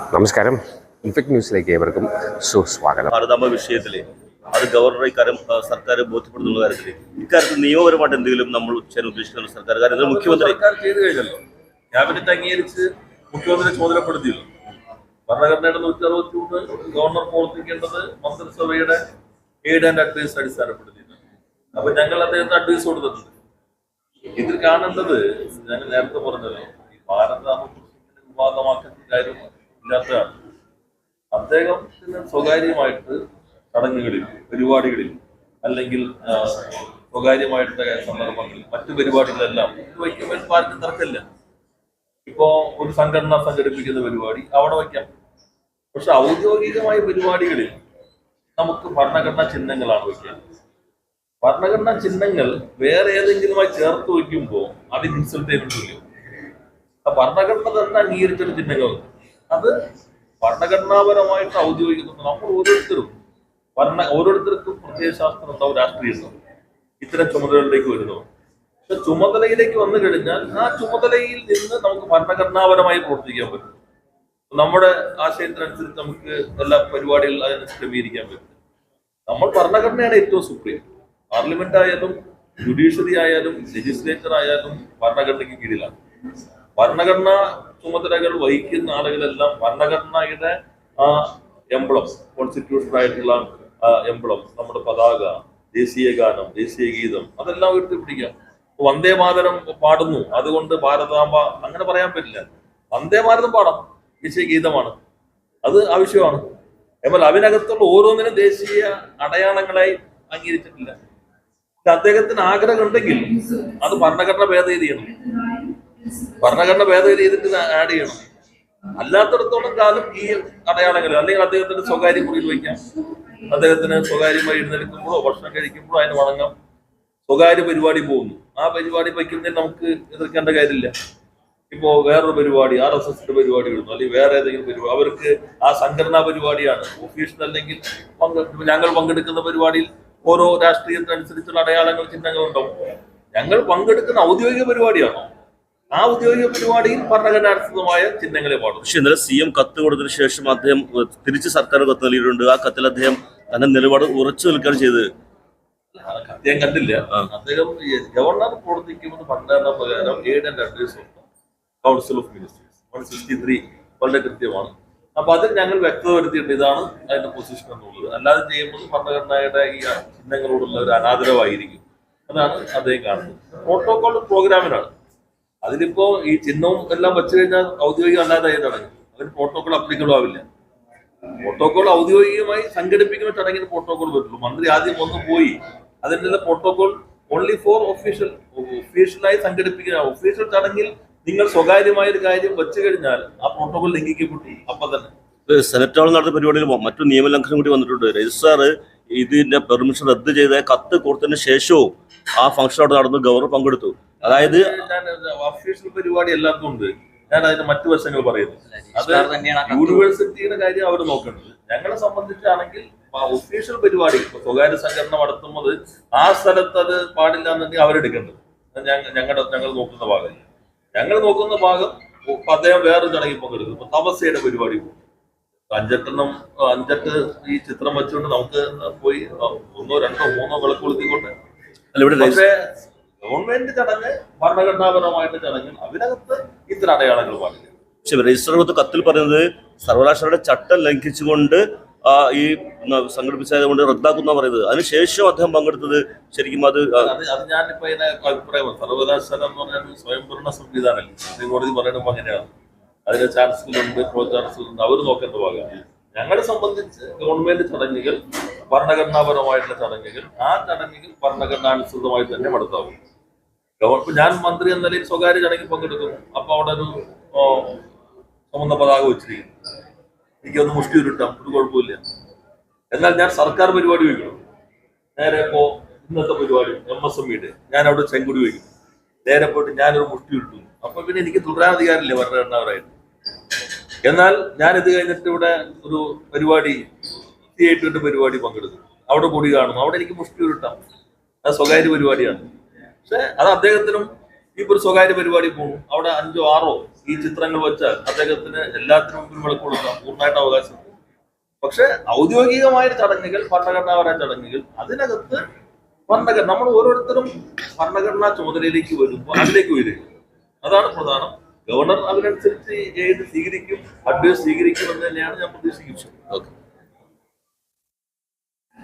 നമസ്കാരം. ഇൻഫെക്ട് ന്യൂസിലേക്ക് ഏവർക്കും സുസ്വാഗതം. ഭാരതാമ്പ വിഷയത്തിൽ അത് ഗവർണറെ ഇക്കാര്യം സർക്കാർ ബോധ്യപ്പെടുന്ന കാര്യത്തിൽ ഇക്കാര്യത്തിൽ നിയമപരമായിട്ട് എന്തെങ്കിലും നമ്മൾ ചെയ്യാൻ ഉദ്ദേശിക്കുന്ന സർക്കാർ കാര്യം മുഖ്യമന്ത്രി. സർക്കാർ ചെയ്തു കഴിഞ്ഞല്ലോ. ക്യാബിനറ്റ് അംഗീകരിച്ച് മുഖ്യമന്ത്രി ചുമതലപ്പെടുത്തിയല്ലോ ഭരണഘടനയുടെ നൂറ്റി അറുപത്തി മൂന്ന് ഗവർണർ പ്രവർത്തിക്കേണ്ടത് മന്ത്രിസഭയുടെ എയ്ഡ് ആൻഡ് അഡ്വൈസ് അടിസ്ഥാനപ്പെടുത്തിയിട്ടുണ്ട് അപ്പൊ ഞങ്ങൾ അദ്ദേഹത്തിന് അഡ്വൈസ് കൊടുത്തിട്ടുണ്ട്. ഇതിൽ കാണേണ്ടത് ഞാൻ നേരത്തെ പറഞ്ഞല്ലോ ഈ ഭാരതാമ വിവാദമാക്കുന്ന കാര്യം ഇല്ലാത്തതാണ് അദ്ദേഹത്തിന് സ്വകാര്യമായിട്ട് ചടങ്ങുകളിൽ പരിപാടികളിൽ അല്ലെങ്കിൽ സ്വകാര്യമായിട്ടുള്ള സന്ദർഭങ്ങളിൽ മറ്റു പരിപാടികളെല്ലാം വയ്ക്കുമ്പോൾ പാർട്ടി തർക്കമില്ല ഇപ്പോ ഒരു സംഘടന സംഘടിപ്പിക്കുന്ന പരിപാടി അവിടെ വയ്ക്കാം. പക്ഷെ ഔദ്യോഗികമായ പരിപാടികളിൽ നമുക്ക് ഭരണഘടനാ ചിഹ്നങ്ങളാണ് വയ്ക്കുക. ഭരണഘടനാ ചിഹ്നങ്ങൾ വേറെ ഏതെങ്കിലുമായി ചേർത്ത് വയ്ക്കുമ്പോൾ അതിന് ഇൻസൾട്ട് ചെയ്തിട്ടില്ല ഭരണഘടന തന്നെ അംഗീകരിച്ചൊരു ചിഹ്നങ്ങൾ അത് ഭരണഘടനാപരമായിട്ട് ഔദ്യോഗിക നമ്മൾ ഓരോരുത്തരും ഭരണ ഓരോരുത്തർക്കും പ്രത്യയശാസ്ത്രം ഉണ്ടാവും രാഷ്ട്രീയം ഇത്തരം ചുമതലകളിലേക്ക് വരുന്നു പക്ഷെ ചുമതലയിലേക്ക് വന്നു കഴിഞ്ഞാൽ ആ ചുമതലയിൽ നിന്ന് നമുക്ക് ഭരണഘടനാപരമായി പ്രവർത്തിക്കാൻ പറ്റും. നമ്മുടെ ആശയത്തിനനുസരിച്ച് നമുക്ക് എല്ലാ പരിപാടികളിൽ അതിനനുസരിച്ച് ക്രമീകരിക്കാൻ പറ്റും. നമ്മൾ ഭരണഘടനയാണ് ഏറ്റവും സുപ്രീം. പാർലമെന്റ് ആയാലും ജുഡീഷ്യറി ആയാലും ലെജിസ്ലേച്ചർ ആയാലും ഭരണഘടനയ്ക്ക് കീഴിലാണ്. ഭരണഘടനാ ചുമതലകൾ വഹിക്കുന്ന ആളുകളെല്ലാം ഭരണഘടനയുടെ ആ എംബ്ലംസ് കോൺസ്റ്റിറ്റ്യൂഷൻ ആയിട്ടുള്ള എംബ്ലംസ് നമ്മുടെ പതാക ദേശീയ ഗാനം ദേശീയ ഗീതം അതെല്ലാം ഉയർത്തിപ്പിടിക്കാം പിടിക്കാം വന്ദേ മാതരം പാടുന്നു. അതുകൊണ്ട് ഭാരതാംബ അങ്ങനെ പറയാൻ പറ്റില്ല. വന്ദേ ഭാരതം പാടാം. ദേശീയ ഗീതമാണ്. അത് ആവശ്യമാണ്. എന്നാൽ അതിനകത്തുള്ള ഓരോന്നിനും ദേശീയ അടയാളങ്ങളായി അംഗീകരിച്ചിട്ടില്ല. അദ്ദേഹത്തിന് ആഗ്രഹം ഉണ്ടെങ്കിൽ അത് ഭരണഘടന ഭേദഗതി ചെയ്യണം. ഭരണഘടന ഭേദഗതി ചെയ്തിട്ട് ആഡ് ചെയ്യണം. അല്ലാത്തടത്തോളം കാലം ഈ അടയാളങ്ങൾ അല്ലെങ്കിൽ അദ്ദേഹത്തിന്റെ സ്വകാര്യ മുറിയിൽ വയ്ക്കാം. അദ്ദേഹത്തിന് സ്വകാര്യമായി എഴുന്നേൽക്കുമ്പോഴോ ഭക്ഷണം കഴിക്കുമ്പോഴോ അതിന് വണങ്ങാം. സ്വകാര്യ പരിപാടി പോകുന്നു. ആ പരിപാടി വയ്ക്കുന്നതിൽ നമുക്ക് എതിർക്കേണ്ട കാര്യമില്ല. ഇപ്പോ വേറൊരു പരിപാടി ആർ എസ് എസിന്റെ പരിപാടി ഇടുന്നു അല്ലെങ്കിൽ വേറെ ഏതെങ്കിലും പരിപാടി അവർക്ക് ആ സംഘടനാ പരിപാടിയാണ്. ഓഫീഷ്യൽ അല്ലെങ്കിൽ ഞങ്ങൾ പങ്കെടുക്കുന്ന പരിപാടിയിൽ ഓരോ രാഷ്ട്രീയത്തിനനുസരിച്ചുള്ള അടയാളങ്ങൾ ചിഹ്നങ്ങൾ ഉണ്ടാവും ഞങ്ങൾ പങ്കെടുക്കുന്ന ഔദ്യോഗിക പരിപാടിയാണോ? ആ ഔദ്യോഗിക പരിപാടിയിൽ ഭരണഘടനാനുസൃതമായ ചിഹ്നങ്ങളെ പാടും പക്ഷെ ഇന്നലെ സി എം കത്ത് കൊടുത്തതിന് ശേഷം അദ്ദേഹം തിരിച്ച് സർക്കാർ കത്ത് നൽകിയിട്ടുണ്ട്. ആ കത്തിൽ അദ്ദേഹം തന്റെ നിലപാട് ഉറച്ചു നിൽക്കുകയാണ് ചെയ്തത്. അദ്ദേഹം കണ്ടില്ല. അദ്ദേഹം ഗവർണർ പ്രവർത്തിക്കുമെന്ന് ഭരണഘടന പ്രകാരം aid and advise of council of ministers one sixty three വളരെ കൃത്യമാണ്. അപ്പൊ അതിൽ ഞങ്ങൾ വ്യക്തത വരുത്തിയിട്ടുണ്ട് ഇതാണ് അതിന്റെ പൊസിഷൻ എന്നുള്ളത്. അല്ലാതെ ചെയ്യുമ്പോൾ ഭരണഘടനയുടെ ഈ ചിഹ്നങ്ങളോടുള്ള ഒരു അനാദരവായിരിക്കും. അതാണ് അദ്ദേഹം കാണുന്നത്. പ്രോട്ടോകോൾ പ്രോഗ്രാമിനാണ് അതിലിപ്പോ ഈ ചിഹ്നവും എല്ലാം വെച്ചു കഴിഞ്ഞാൽ ഔദ്യോഗികം അല്ലാതായി തുടങ്ങി. അതിന് പ്രോട്ടോകോൾ അപ്ലിക്കബിൾ ആവില്ല. പ്രോട്ടോകോൾ ഔദ്യോഗികമായി സംഘടിപ്പിക്കുന്ന ചടങ്ങിന് പ്രോട്ടോകോൾ പറ്റുള്ളൂ മന്ത്രി ആദ്യം ഒന്ന് പോയി. അതിന്റെ പ്രോട്ടോകോൾ ഓൺലി ഫോർ ഒഫീഷ്യൽ ഒഫീഷ്യലായി സംഘടിപ്പിക്കുന്ന ഒഫീഷ്യൽ ചടങ്ങിൽ നിങ്ങൾ സ്വകാര്യമായ ഒരു കാര്യം വെച്ചു കഴിഞ്ഞാൽ ആ പ്രോട്ടോകോൾ ലംഘിക്കപ്പെട്ടു. അപ്പൊ തന്നെ. ഇത് സെനറ്റ് ഹാളിൽ നടന്ന പരിപാടിയിൽ മറ്റു നിയമലംഘനം കൂടി വന്നിട്ടുണ്ട്. രജിസ്ട്രാർ ഇതിന്റെ പെർമിഷൻ റദ്ദ് ചെയ്ത കത്ത് കൊടുത്തതിന് ശേഷവും ആ ഫംഗ്ഷൻ അവിടെ നടന്നു ഗവർണർ പങ്കെടുത്തു. അതായത് ഒഫീഷ്യൽ പരിപാടി ഉണ്ട്. ഞാൻ അതിന്റെ മറ്റു വശങ്ങൾ പറയുന്നു. അത് യൂണിവേഴ്സിറ്റിയുടെ കാര്യം അവർ നോക്കേണ്ടത് ഞങ്ങളെ സംബന്ധിച്ചാണെങ്കിൽ ഒഫീഷ്യൽ പരിപാടി ഇപ്പൊ സ്വകാര്യ സംഘടന നടത്തുന്നത് ആ സ്ഥലത്ത് അത് പാടില്ല എന്നുണ്ടെങ്കിൽ അവരെടുക്കേണ്ടത് ഞങ്ങളുടെ ഞങ്ങൾ നോക്കുന്ന ഭാഗം. ഞങ്ങൾ നോക്കുന്ന ഭാഗം ഇപ്പൊ അദ്ദേഹം വേറൊരു ചടങ്ങിൽ പങ്കെടുക്കും ഇപ്പൊ തപസ്യയുടെ പരിപാടി പോകും അഞ്ചെട്ടെണ്ണം അഞ്ചെട്ട് ഈ ചിത്രം വെച്ചുകൊണ്ട് നമുക്ക് പോയി ഒന്നോ രണ്ടോ മൂന്നോ വിളക്ക് കൊളുത്തിക്കൊണ്ട് ഇവിടെ ഗവൺമെന്റ് ചടങ്ങ് ഭരണഘടനാപരമായിട്ട് ചടങ്ങിൽ അതിനകത്ത് ഇത്തരം അടയാളങ്ങൾ പാടില്ല. പക്ഷെ രജിസ്റ്റർ കൊടുത്ത കത്തിൽ പറയുന്നത് സർവകലാശാലയുടെ ചട്ടം ലംഘിച്ചുകൊണ്ട് ഈ സംഘടിപ്പിച്ചത് കൊണ്ട് റദ്ദാക്കുന്ന പറയുന്നത്. അതിനുശേഷം അദ്ദേഹം പങ്കെടുത്തത് ശരിക്കും അത് അത് ഞാനിപ്പോ ഇതിനെ അഭിപ്രായം സർവകലാശാല എന്ന് പറഞ്ഞാൽ സ്വയംഭരണ സംവിധാനമല്ലേ? കോടതി പറയുമ്പോൾ അങ്ങനെയാണ്. അതിന് ചാൻസലറുണ്ട് പ്രോ ചാൻസലറുണ്ട് അവർ നോക്കേണ്ട ഭാഗമാണ്. ഞങ്ങളെ സംബന്ധിച്ച് ഗവൺമെന്റ് ചടങ്ങുകൾ ഭരണഘടനാപരമായിട്ടുള്ള ചടങ്ങുകൾ ആ ചടങ്ങുകൾ ഭരണഘടനാനുസൃതമായി തന്നെ നടത്താവും. ഗവൺമെന്റ് ഞാൻ മന്ത്രി എന്ന നിലയിൽ സ്വകാര്യ ചടങ്ങിൽ പങ്കെടുക്കുന്നു അപ്പൊ അവിടെ ഒരു ചുമന്ന പതാക വെച്ചിരിക്കുന്നു. എനിക്കൊന്ന് മുഷ്ടി ഉരുട്ടാം ഒരു കുഴപ്പമില്ല എന്നാൽ ഞാൻ സർക്കാർ പരിപാടി വയ്ക്കണം നേരെ ഇപ്പോ ഇന്നത്തെ പരിപാടി എം എസ് എം ഇയുടെ ഞാൻ അവിടെ ചെങ്കുടി വയ്ക്കും. നേരെ പോയിട്ട് ഞാനൊരു മുഷ്ടി ഉരുട്ടുന്നു അപ്പൊ പിന്നെ എനിക്ക് തുടരാൻ അധികാരമില്ല ഭരണഘടനാപരമായിട്ട്. എന്നാൽ ഞാൻ ഇത് കഴിഞ്ഞിട്ട് ഇവിടെ ഒരു പരിപാടി തിയേറ്ററിന്റെ പരിപാടി പങ്കെടുക്കും അവിടെ കൂടി കാണുന്നു. അവിടെ എനിക്ക് മുഷ്ടി ഉരുട്ടാം അത് സ്വകാര്യ പരിപാടിയാണ്. പക്ഷെ അത് അദ്ദേഹത്തിനും ഇപ്പൊ ഒരു സ്വകാര്യ പരിപാടി പോകും. അവിടെ അഞ്ചോ ആറോ ഈ ചിത്രങ്ങൾ വെച്ചാൽ അദ്ദേഹത്തിന് എല്ലാത്തിനും മുമ്പിൽ വിളക്ക് കൊടുക്കാം. പൂർണമായിട്ട് അവകാശം. പക്ഷെ ഔദ്യോഗികമായ ചടങ്ങുകൾ ഭരണഘടനാപരമായ ചടങ്ങുകൾ അതിനകത്ത് ഭരണഘടന നമ്മൾ ഓരോരുത്തരും ഭരണഘടനാ ചുമതലയിലേക്ക് വരുമ്പോൾ അതിലേക്ക് വരിക. അതാണ് പ്രധാനം. ഗവർണർ അതിനനുസരിച്ച് ഏത് സ്വീകരിക്കും അഡ്വൈസ് സ്വീകരിക്കും എന്ന് തന്നെയാണ് ഞാൻ പ്രതീക്ഷിക്കുന്നത്. ഓക്കെ.